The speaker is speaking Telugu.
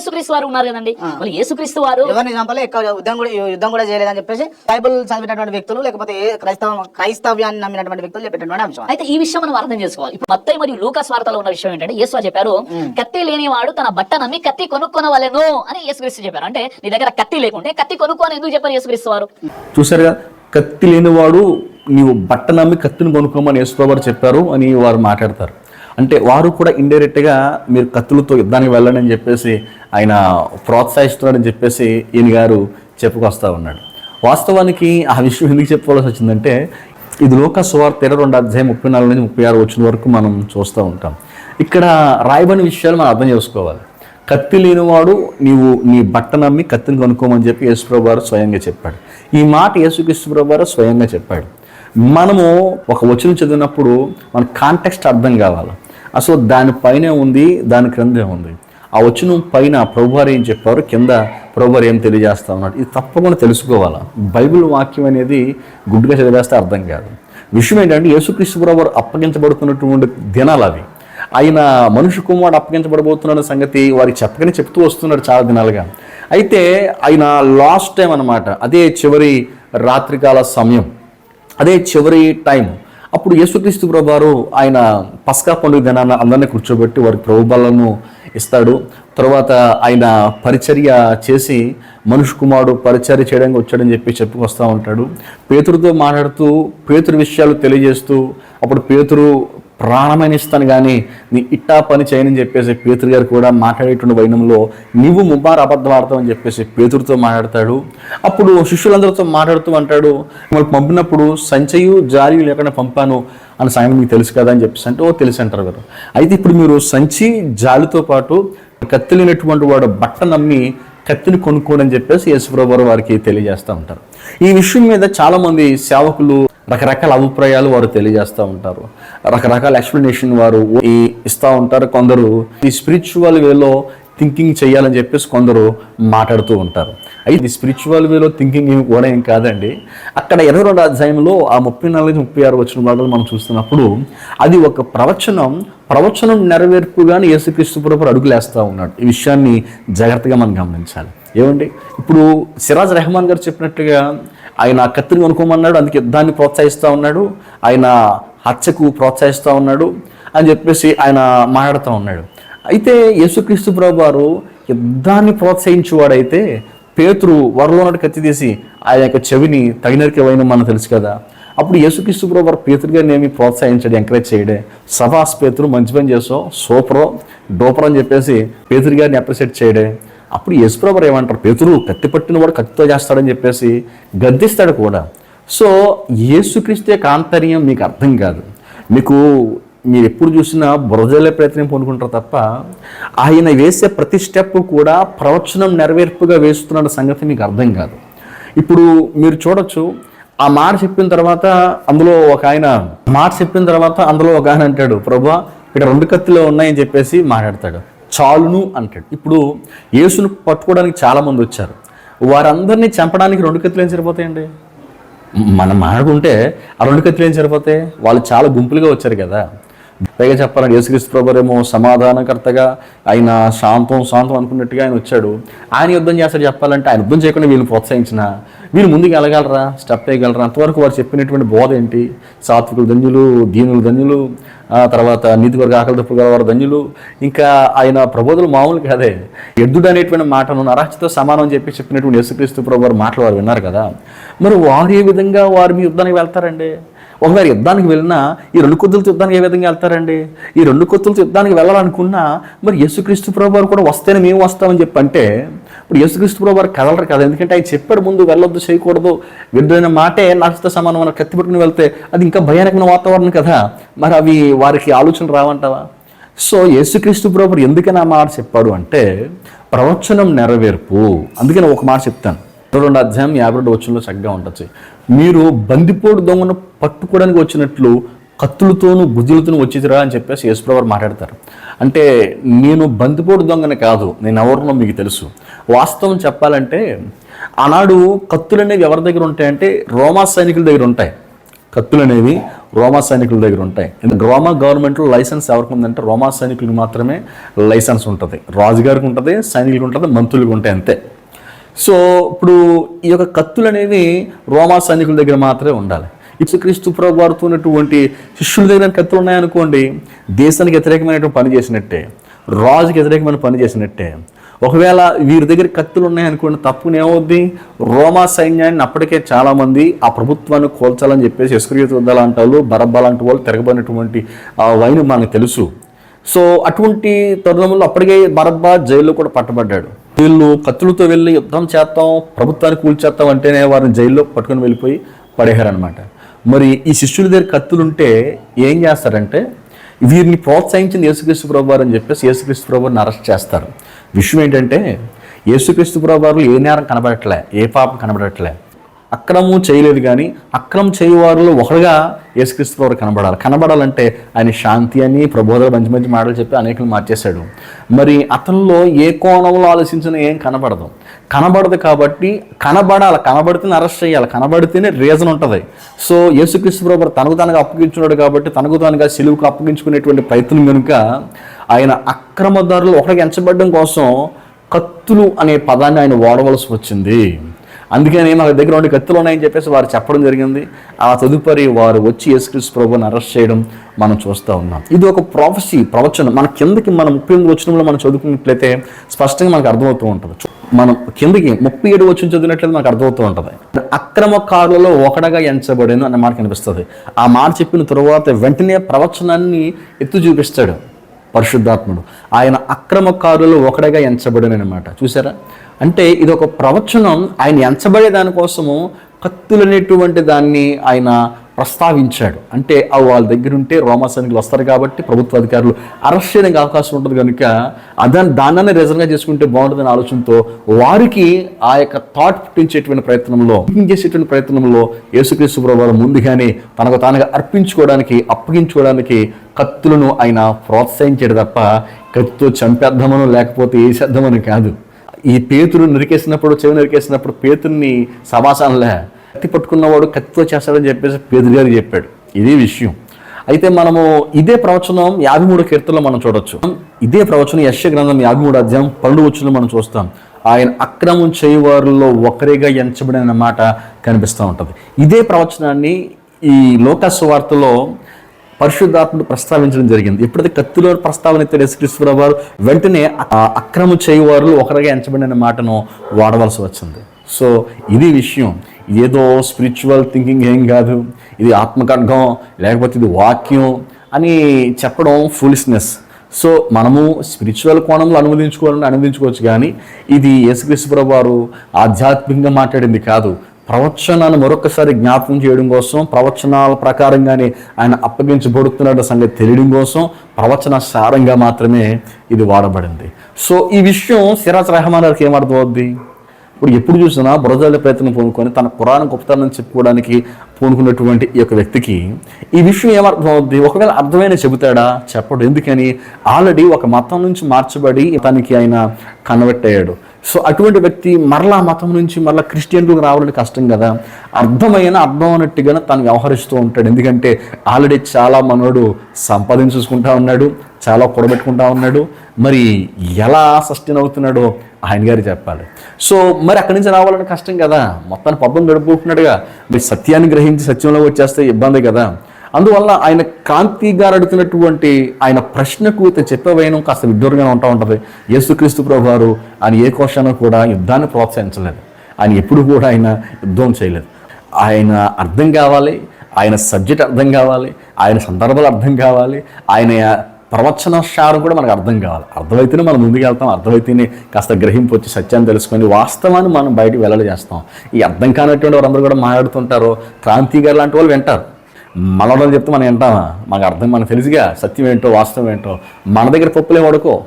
యేసుక్రీస్తు వారు ఉన్నారు కదండి. వాళ్ళు యేసుక్రీస్తు వారు ఎవరిని చంపలే ఎక్కువ యుద్ధం కూడా యుద్ధం కూడా చేయలేదని చెప్పేసి బైబుల్ చదివినటువంటి వ్యక్తులు లేకపోతే క్రైస్తవ క్రైస్తవ్యాన్ని నమ్మినటువంటి వ్యక్తులు చెప్పేటటువంటి అంశం అయితే ఈ విషయం మనం అర్థం చేసుకోవాలి. ఇప్పుడు మత్తయి మరియు లూకాస్ వార్తలో ఉన్న విషయం ఏంటంటే యేసు చెప్పారు కత్తి లేనివాడు తన బట్ట నమ్మి కత్తి కొనుక్కొనవలెను అని యేసుక్రీస్తు చెప్పారు. అంటే నీ దగ్గర కత్తి లేకుంటే కత్తి కొనుక్కో అని ఎందుకు చెప్పారు యేసుక్రీస్తు వారు? చూసారుగా కత్తి లేనివాడు నీవు బట్ట నమ్మి కత్తిని కొనుక్కోమని యేసుప్రభు చెప్పారు అని వారు మాట్లాడతారు. అంటే వారు కూడా ఇండైరెక్ట్గా మీరు కత్తులతో యుద్ధానికి వెళ్ళండి అని చెప్పేసి ఆయన ప్రోత్సహిస్తున్నాడని చెప్పేసి ఈయన గారు చెప్పుకొస్తూ ఉన్నాడు. వాస్తవానికి ఆ విషయం ఎందుకు చెప్పుకోవాల్సి వచ్చిందంటే ఇది లోక సువార్త ఇరవై రెండు అధ్యాయం ముప్పై నాలుగు నుంచి ముప్పై ఆరు వచ్చిన వరకు మనం చూస్తూ ఉంటాం. ఇక్కడ రాయబడిన విషయాలు మనం అర్థం చేసుకోవాలి. కత్తి లేనివాడు నీవు నీ బట్ట నమ్మి కత్తిని కొనుక్కోమని చెప్పి యేసుప్రభు వారు స్వయంగా చెప్పాడు. ఈ మాట యేసుక్రీస్తుప్రభు వారు స్వయంగా చెప్పాడు. మనము ఒక వచనం చదివినప్పుడు మన కాంటెక్స్ట్ అర్థం కావాలి. అసలు దానిపైనే ఉంది దాని క్రిందే ఉంది. ఆ వచనం పైన ప్రభువారు ఏం చెప్పారు? కింద ప్రభువారు ఏం తెలియజేస్తా ఉన్నాడు? ఇది తప్పకుండా తెలుసుకోవాలా? బైబిల్ వాక్యం అనేది గుడ్డుగా చదివేస్తే అర్థం కాదు. విషయం ఏంటంటే యేసుక్రీస్తు ప్రభు అప్పగించబడుతున్నటువంటి దినాలు అవి. ఆయన మనుషు కుమారుడు అప్పగించబడబోతున్న సంగతి వారికి చెప్పకనే చెప్తూ వస్తున్నాడు చాలా దినాలుగా. అయితే ఆయన లాస్ట్ టైం అన్నమాట అదే చివరి రాత్రికాల సమయం అదే చివరి టైం అప్పుడు యేసుక్రీస్తు ప్రభువారు ఆయన పస్కా పండుగ దినాన్ని అందరినీ కూర్చోబెట్టి వారి ప్రభుబలను ఇస్తాడు. తర్వాత ఆయన పరిచర్య చేసి మనుషు కుమారుడు పరిచర్య చేయడానికి వచ్చాడని చెప్పి చెప్పుకొస్తూ ఉంటాడు. పేతురుతో మాట్లాడుతూ పేతురు విషయాలు తెలియజేస్తూ అప్పుడు పేతురు ప్రాణమైన ఇస్తాను కానీ నీ ఇట్టా పని చేయనని చెప్పేసి పేతురు గారు కూడా మాట్లాడేటువంటి వైనంలో నీవు ముబార్ అబద్ధం ఆడతావు అని చెప్పేసి పేతురుతో మాట్లాడతాడు. అప్పుడు శిష్యులందరితో మాట్లాడుతూ అంటాడు మిమ్మల్ని పంపినప్పుడు సంచయు జారీ లేకుండా పంపాను అన్న సాయం మీకు తెలుసు కదా అని చెప్పేసి అంటే ఓ తెలుసు అంటారు కదా. అయితే ఇప్పుడు మీరు సంచి జాలితో పాటు కత్తి లేనటువంటి వాడు బట్ట నమ్మి కత్తిని కొనుక్కోడని చెప్పేసి యేసుప్రభు వారికి తెలియజేస్తూ ఉంటారు. ఈ విషయం మీద చాలామంది సేవకులు రకరకాల అభిప్రాయాలు వారు తెలియజేస్తూ ఉంటారు. రకరకాల ఎక్స్ప్లెనేషన్ వారు ఈ ఇస్తూ ఉంటారు. కొందరు ఈ స్పిరిచువల్ వేలో థింకింగ్ చేయాలని చెప్పేసి కొందరు మాట్లాడుతూ ఉంటారు. అయితే స్పిరిచువల్ వేలో థింకింగ్ ఏమి కూడా ఏం కాదండి. అక్కడ ఇరవై రెండు అధ్యాయంలో ఆ ముప్పై నాలుగు ముప్పై ఆరు వచ్చిన మాటలు మనం చూస్తున్నప్పుడు అది ఒక ప్రవచనం ప్రవచనం నెరవేర్పుగానే యేసుక్రీస్తు ప్రభు అడుగులేస్తూ ఉన్నాడు. ఈ విషయాన్ని జాగ్రత్తగా మనం గమనించాలి. ఏమండి? ఇప్పుడు సిరాజ్ రెహమాన్ గారు చెప్పినట్టుగా ఆయన కత్తిని కొనుక్కోమన్నాడు అందుకే యుద్ధాన్ని ప్రోత్సహిస్తూ ఉన్నాడు ఆయన హత్యకు ప్రోత్సహిస్తూ ఉన్నాడు అని చెప్పేసి ఆయన మాట్లాడుతూ ఉన్నాడు. అయితే యేసుక్రీస్తు ప్రభు వారు యుద్ధాన్ని ప్రోత్సహించేవాడైతే పేతురు వరలో ఉన్నట్టు కత్తి తీసి ఆయన యొక్క చెవిని తగినరికి వైన మనం తెలుసు కదా. అప్పుడు యేసుక్రీస్తు ప్రభు వారు పేతురు గారిని ఏమి ప్రోత్సహించాడు ఎంకరేజ్ చేయడే. సభాస్ పేతురు మంచి పని చేసావు సూపరో డోపర్ అని చెప్పేసి పేతురు గారిని అప్రిషియేట్ చేయడే. అప్పుడు యేసుప్రభు ఏమంటారు? పేతురు కత్తి పట్టిన వాడు కత్తితో చేస్తాడని చెప్పేసి గద్దిస్తాడు కూడా. సో యేసుక్రీస్తే కాంతర్యం మీకు అర్థం కాదు. మీకు మీరు ఎప్పుడు చూసినా బురజలే ప్రయత్నం పొందుకుంటారు తప్ప ఆయన వేసే ప్రతి స్టెప్ కూడా ప్రవచనం నెరవేర్పుగా వేస్తున్న సంగతి మీకు అర్థం కాదు. ఇప్పుడు మీరు చూడొచ్చు ఆ మాట చెప్పిన తర్వాత అందులో ఒక ఆయన మాట చెప్పిన తర్వాత అందులో ఒక ఆయన అంటాడు ప్రభా ఇక్కడ రెండు కత్తిలో ఉన్నాయని చెప్పేసి మాట్లాడతాడు. చాలును అంటాడు. ఇప్పుడు యేసును పట్టుకోవడానికి చాలా మంది వచ్చారు. వారందరినీ చంపడానికి రెండు కత్తులు ఏం సరిపోతాయండి? మనం మాట్లాడుకుంటే ఆ రెండు కత్తులు ఏం సరిపోతాయి? వాళ్ళు చాలా గుంపులుగా వచ్చారు కదా. పైగా చెప్పాలంటే యేసుక్రీస్తు ప్రభు సమాధానకర్తగా ఆయన శాంతం శాంతం అనుకున్నట్టుగా ఆయన వచ్చాడు. ఆయన యుద్ధం చేస్తాడు చెప్పాలంటే ఆయన యుద్ధం చేయకుండా వీళ్ళని ప్రోత్సహించిన వీళ్ళు ముందుకు వెళ్ళగలరా? స్టెప్ వేయగలరా అంతవరకు వారు చెప్పినటువంటి బోధ ఏంటి? సాత్వికులు ధన్యులు దీనులు ధన్యులు ఆ తర్వాత నీతి ఆకలి తప్పు గలవారు ధన్యులు. ఇంకా ఆయన ప్రబోధులు మామూలు కాదే. ఎద్దుడు అనేటువంటి మాటను నరాచితో సమానం అని చెప్పి చెప్పినటువంటి యేసుక్రీస్తు ప్రభు వారు మాటలు వారు విన్నారు కదా. మరి వారు ఏ విధంగా వారు మీ యుద్ధానికి వెళ్తారండి? ఒకవేళ యుద్ధానికి వెళ్ళినా ఈ రెండు కొత్తులతో యుద్ధానికి ఏ విధంగా వెళ్తారండి? ఈ రెండు కొత్తులతో యుద్ధానికి వెళ్ళాలనుకున్నా మరి యేసుక్రీస్తు ప్రభు వారు కూడా వస్తేనే మేము వస్తామని చెప్పి అంటే ఇప్పుడు యేసుక్రీస్తు ప్రభు వారు కదలరు కదా. ఎందుకంటే ఆయన చెప్పాడు ముందు వెళ్ళొద్దు చేయకూడదు విడుదలైన మాటే నాకుతో సమానం అని కత్తి పెట్టుకుని వెళ్తే అది ఇంకా భయానకమైన వాతావరణం కదా. మరి అవి వారికి ఆలోచన రావంటావా? సో యేసుక్రీస్తు ప్రభు ఎందుకని ఆ మాట చెప్పాడు అంటే ప్రవచనం నెరవేర్పు. అందుకని ఒక మాట చెప్తాను. రెండు అధ్యాయం యాభై రెండు వచ్చంలో చక్కగా ఉండొచ్చు మీరు బందిపోడు దొంగను పట్టుకోవడానికి వచ్చినట్లు కత్తులతోనూ గుజ్జులతోనూ వచ్చేదిరా అని చెప్పేసి యేసుప్రభు మాట్లాడతారు. అంటే నేను బందిపోడు దొంగని కాదు నేను ఎవరినో మీకు తెలుసు. వాస్తవం చెప్పాలంటే ఆనాడు కత్తులు అనేవి ఎవరి దగ్గర ఉంటాయంటే రోమా సైనికుల దగ్గర ఉంటాయి. కత్తులు అనేవి రోమా సైనికుల దగ్గర ఉంటాయి. ఎందుకంటే రోమా గవర్నమెంట్లో లైసెన్స్ ఎవరికి ఉందంటే రోమా సైనికులకు మాత్రమే లైసెన్స్ ఉంటుంది. రాజుగారికి ఉంటుంది సైనికులకు ఉంటుంది మంత్రులకు ఉంటాయి అంతే. సో ఇప్పుడు ఈ యొక్క కత్తులు అనేవి రోమా సైనికుల దగ్గర మాత్రమే ఉండాలి. ఇప్పుడు ప్రభు వారితో ఉన్నటువంటి శిష్యుల దగ్గర కత్తులు ఉన్నాయనుకోండి దేశానికి వ్యతిరేకమైనటువంటి పని చేసినట్టే రాజుకి వ్యతిరేకమైన పని చేసినట్టే. ఒకవేళ వీరి దగ్గర కత్తులు ఉన్నాయనుకోండి తప్పుని ఏమవుద్ది? రోమా సైన్యాన్ని అప్పటికే చాలామంది ఆ ప్రభుత్వాన్ని కోల్చాలని చెప్పేసి ఎస్క్రియత లాంటి వాళ్ళు బరబ్బ లాంటి వాళ్ళు తిరగబడినటువంటి ఆ వైన్ మనకు తెలుసు. సో అటువంటి తరుణంలో అప్పటికే బరబ్బా జైల్లో కూడా పట్టబడ్డాడు. వీళ్ళు కత్తులతో వెళ్ళి యుద్ధం చేస్తాం ప్రభుత్వాన్ని కూల్చేస్తాం అంటేనే వారిని జైల్లో పట్టుకొని వెళ్ళిపోయి పడేశారనమాట మరి ఈ శిష్యుల దగ్గర కత్తులుంటే ఏం చేస్తారంటే వీరిని ప్రోత్సహించింది యేసుక్రీస్తు ప్రభువారు అని చెప్పేసి యేసుక్రీస్తు ప్రభువారిని అరెస్ట్ చేస్తారు. విషయం ఏంటంటే యేసుక్రీస్తు ప్రభువారు ఏ నేరం కనబడట్లే ఏ పాపం కనబడట్లే. అక్రమం చేయలేదు కానీ అక్రమం చేయవారిలో ఒకరుగా యేసుక్రీస్తు వారు కనబడాలి. కనబడాలంటే ఆయన శాంతి అని ప్రబోధన మంచి మంచి మాటలు చెప్పి అనేకలు మార్చేశాడు. మరి అతనిలో ఏ కోణంలో ఆలోచించినా ఏం కనబడదు. కనబడదు కాబట్టి కనబడాలి. కనబడితేనే అరెస్ట్ చేయాలి. కనబడితేనే రీజన్ ఉంటుంది. సో యేసుక్రీస్తు ప్రభు తనకు తనకు అప్పగించున్నాడు కాబట్టి తనకు తానుగా సిలువుకు అప్పగించుకునేటువంటి ప్రయత్నం కనుక ఆయన అక్రమదారులు ఒకరికి ఎంచబడడం కోసం కత్తులు అనే పదాన్ని ఆయన వాడవలసి వచ్చింది. అందుకని మా దగ్గర ఉండి కత్తులు ఉన్నాయని చెప్పేసి వారు చెప్పడం జరిగింది. ఆ తదుపరి వారు వచ్చి యేసుక్రీస్తు ప్రభుని అరెస్ట్ చేయడం మనం చూస్తూ ఉన్నాం. ఇది ఒక ప్రాఫెసీ ప్రవచనం. మన కిందకి మన ముప్పై ఎనిమిది వచ్చినంలో మనం చదువుకున్నట్లయితే స్పష్టంగా మనకు అర్థమవుతూ ఉంటుంది. మనం కిందకి ముప్పై ఏడు వచ్చిన చదివినట్లయితే మనకు అర్థమవుతూ ఉంటుంది. అక్రమకారులలో ఒకడగా ఎంచబడేను అన్న మాట కనిపిస్తుంది. ఆ మాట చెప్పిన తరువాత వెంటనే ప్రవచనాన్ని ఎత్తు చూపిస్తాడు. పరిశుద్ధాత్ముడు. ఆయన అక్రమకారులు ఒకడగా ఎంచబడినమాట చూసారా అంటే ఇది ఒక ప్రవచనం. ఆయన ఎంచబడే దానికోసము కత్తులనేటువంటి దాన్ని ఆయన ప్రస్తావించాడు. అంటే అవి వాళ్ళ దగ్గర ఉంటే రోమా సైనికులు వస్తారు కాబట్టి ప్రభుత్వ అధికారులు అరెస్ట్ చేయడానికి అవకాశం ఉంటుంది కనుక దాని దాన్ని రిజర్వ్గా చేసుకుంటే బాగుంటుందనే ఆలోచనతో వారికి ఆ యొక్క థాట్ పుట్టించేటువంటి ప్రయత్నంలో చేసేటువంటి ప్రయత్నంలో యేసుక్రీస్తు ప్రభావం ముందుగానే తనకు తానుగా అర్పించుకోవడానికి అప్పగించుకోవడానికి కత్తులను ఆయన ప్రోత్సహించాడు తప్ప కత్తితో చంపేద్దామనో లేకపోతే వేసేద్దామని కాదు. ఈ పేతురు నరికేసినప్పుడు చెవి నరికేసినప్పుడు పేతుర్ని సమాసానలే కత్తి పట్టుకున్నవాడు కత్తితో చేస్తాడని చెప్పేసి పేదరిగారు చెప్పాడు. ఇదే విషయం. అయితే మనము ఇదే ప్రవచనం యాభై మూడు కీర్తనలో మనం చూడొచ్చు. ఇదే ప్రవచనం యశ గ్రంథం యాభై మూడు అధ్యాయం పన్నెండు వచ్చులో మనం చూస్తాం. ఆయన అక్రమం చేయవారిలో ఒకరిగా ఎంచబడిన మాట కనిపిస్తూ ఉంటుంది. ఇదే ప్రవచనాన్ని ఈ లోకస్ వార్తలో పరిశుద్ధాత్ముడు ప్రస్తావించడం జరిగింది. ఎప్పుడైతే కత్తిలో ప్రస్తావన ఎత్తాడు యేసుక్రీస్తు వారు వెంటనే ఆ అక్రమ చేయవారు ఒకరిగా ఎంచబడిన మాటను వాడవలసి వచ్చింది. సో ఇది విషయం. ఏదో స్పిరిచువల్ థింకింగ్ ఏం కాదు. ఇది ఆత్మకడ్గం లేకపోతే ఇది వాక్యం అని చెప్పడం ఫులిస్నెస్ సో మనము స్పిరిచువల్ కోణంలో అనువదించుకోవాలని అనువదించుకోవచ్చు కానీ ఇది యేసుక్రీస్తు వారు ఆధ్యాత్మికంగా మాట్లాడింది కాదు. ప్రవచనాన్ని మరొకసారి జ్ఞాపకం చేయడం కోసం ప్రవచనాల ప్రకారంగానే ఆయన అప్పగించబడుతున్న సంగతి తెలియడం కోసం ప్రవచన సారంగా మాత్రమే ఇది వాడబడింది. సో ఈ విషయం సిరాజ్ రెహమాన్ గారికి ఏమర్థమవుద్ది ఇప్పుడు ఎప్పుడు చూసినా బురదల ప్రయత్నం పూనుకొని తన పురాణ గొప్పతనం చెప్పుకోవడానికి పూనుకున్నటువంటి ఈ యొక్క వ్యక్తికి ఈ విషయం ఏమర్థమవుద్ది? ఒకవేళ అర్థమైన చెబుతాడా? చెప్పడు. ఎందుకని? ఆల్రెడీ ఒక మతం నుంచి మార్చబడి తనకి ఆయన కన్వర్ట్ అయ్యాడు. సో అటువంటి వ్యక్తి మరలా మతం నుంచి మరలా క్రిస్టియన్లకు రావాలని కష్టం కదా. అర్థమైన అర్థం అన్నట్టుగానే తను వ్యవహరిస్తూ ఉంటాడు. ఎందుకంటే ఆల్రెడీ చాలా మనోడు సంపాదించుకుంటా ఉన్నాడు చాలా కూడబెట్టుకుంటా ఉన్నాడు. మరి ఎలా సస్టైన్ అవుతున్నాడో ఆయన గారు చెప్పాలి. సో మరి అక్కడి నుంచి రావాలని కష్టం కదా. మొత్తాన్ని పబ్బం గడుపుకుంటున్నాడుగా. మరి సత్యాన్ని గ్రహించి సత్యంలో వచ్చేస్తే ఇబ్బంది కదా. అందువల్ల ఆయన కాంతి గారు అడుగుతున్నటువంటి ఆయన ప్రశ్నకు ఇతను చెప్పే కాస్త విడ్డూరంగా ఉంటా ఉంటుంది. యేసుక్రీస్తు ప్రభు వారు ఆయన ఏ కోశాన్ని కూడా యుద్ధాన్ని ప్రోత్సహించలేదు. ఆయన ఎప్పుడు కూడా ఆయన యుద్ధం చేయలేదు. ఆయన అర్థం కావాలి ఆయన సబ్జెక్ట్ అర్థం కావాలి ఆయన సందర్భాలు అర్థం కావాలి ఆయన ప్రవచన సారం కూడా మనకు అర్థం కావాలి. అర్థమైతేనే మనం ముందుకు వెళ్తాం అర్థమైతేనే కాస్త గ్రహింపు వచ్చి సత్యాన్ని తెలుసుకొని వాస్తవాన్ని మనం బయటకు వెల్లడి చేస్తాం. ఈ అర్థం కానటువంటి వారందరూ కూడా మాట్లాడుతుంటారు క్రాంతిగారు లాంటి వాళ్ళు వింటారు. మనలో చెప్తే మనం వింటామా? మనకు అర్థం మనకు తెలుసుగా సత్యం ఏంటో వాస్తవం ఏంటో. మన దగ్గర పప్పులే వడుకో.